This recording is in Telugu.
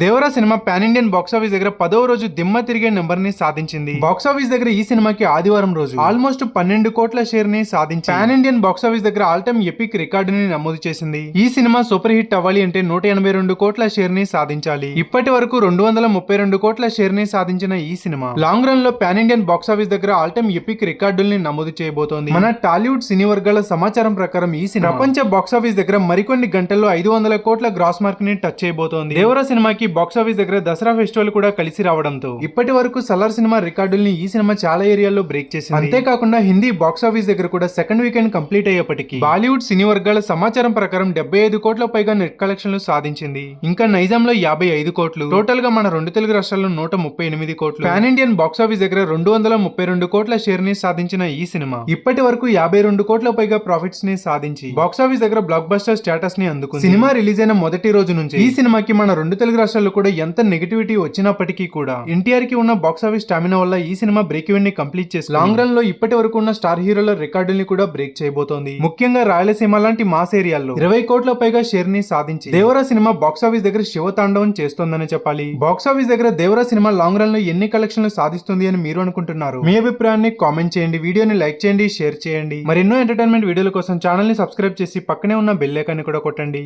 Devara cinema pan Indian box office దగ్గర పదవ రోజు దిమ్మ తిరిగే నెంబర్ని సాధించింది. బాక్స్ ఆఫీస్ దగ్గర ఈ సినిమాకి ఆదివారం రోజు. ఆల్మోస్ట్ పన్నెండు కోట్ల షేర్ని సాధించి పాన్ ఇండియన్ బాక్స్ ఆఫీస్ దగ్గర ఆల్ టైమ్ ఎపిక్ రికార్డుని నమోదు చేసింది. ఈ సినిమా సూపర్ హిట్ అవ్వాలి అంటే నూట ఎనభై రెండు కోట్ల షేర్ని సాధించాలి. ఇప్పటి వరకు రెండు వందల ముప్పై రెండు కోట్ల షేర్ని సాధించిన ఈ సినిమా లాంగ్ రన్లో పాన్ ఇండియన్ బాక్స్ ఆఫీస్ దగ్గర ఆల్ టైమ్ ఎపిక్ రికార్డుల్ని నమోదు చేయబోతోంది. మన టాలీవుడ్ సినీ వర్గాల సమాచారం ప్రకారం ఈ సినిమా ప్రపంచ బాక్స్ ఆఫీస్ దగ్గర మరికొన్ని గంటల్లో ఐదు వందల కోట్ల గ్రాస్ మార్క్ని టచ్ చేయబోతోంది. దేవరా సినిమాకి బాక్స్ ఆఫీస్ దగ్గర దసరా ఫెస్టివల్ కూడా కలిసి రావడంతో ఇప్పటి వరకు సలార్ సినిమా రికార్డుల్ని ఈ సినిమా చాలా ఏరియాల్లో బ్రేక్ చేసింది. అంతేకాకుండా హిందీ బాక్స్ ఆఫీస్ దగ్గర కూడా సెకండ్ వీకెండ్ కంప్లీట్ అయ్యేప్పటికీ బాలీవుడ్ సినీ వర్గాల సమాచారం ప్రకారం డెబ్బై ఐదు కోట్ల పైగా నెట్ కలెక్షన్లు సాధించింది. ఇంకా నైజాం లో యాభై ఐదు కోట్లు. టోటల్గా మన రెండు తెలుగు రాష్ట్రాల్లో నూట ముప్పై ఎనిమిది కోట్లు. పాన్ ఇండియన్ బాక్స్ ఆఫీస్ దగ్గర రెండు వందల ముప్పై రెండు కోట్ల షేర్ని సాధించిన ఈ సినిమా ఇప్పటి వరకు యాభై రెండు కోట్ల పైగా ప్రాఫిట్స్ని సాధించి బాక్స్ ఆఫీస్ దగ్గర బ్లాక్ బస్టర్ స్టేటస్ని అందుకుంది. సినిమా రిలీజ్ అయిన మొదటి రోజు నుంచి ఈ సినిమాకి మన రెండు తెలుగు రాష్ట్రాల్లో కూడా ఎంత నెగిటివిటీ వచ్చినప్పటికీ కూడా ఎన్టీఆర్కి ఉన్న బాక్స్ ఆఫీస్ స్టామినా వల్ల ఈ సినిమా బ్రేక్ ఈవెన్ని కంప్లీట్ చేసి లాంగ్ రన్లో ఇప్పటి వరకు ఉన్న స్టార్ హీరోల రికార్డుల్ని కూడా బ్రేక్ చేయబోతోంది. ముఖ్యంగా రాయలసీమ లాంటి మాస్ ఏరియాల్లో ఇరవై కోట్ల పైగా షేర్ని సాధించి దేవరా సినిమా బాక్స్ ఆఫీస్ దగ్గర శివతాండవం చేస్తోందని చెప్పాలి. బాక్స్ ఆఫీస్ దగ్గర దేవరా సినిమా లాంగ్ రన్లో ఎన్ని కలెక్షన్లు సాధిస్తుంది అని మీరు అనుకుంటున్నారు? మీ అభిప్రాయాన్ని కామెంట్ చేయండి. వీడియోని లైక్ చేయండి షేర్ చేయండి. మరెన్నో ఎంటర్టైన్మెంట్ వీడియోల కోసం ఛానల్ని సబ్స్క్రైబ్ చేసి పక్కనే ఉన్న బెల్లేకాన్ని కూడా కొట్టండి.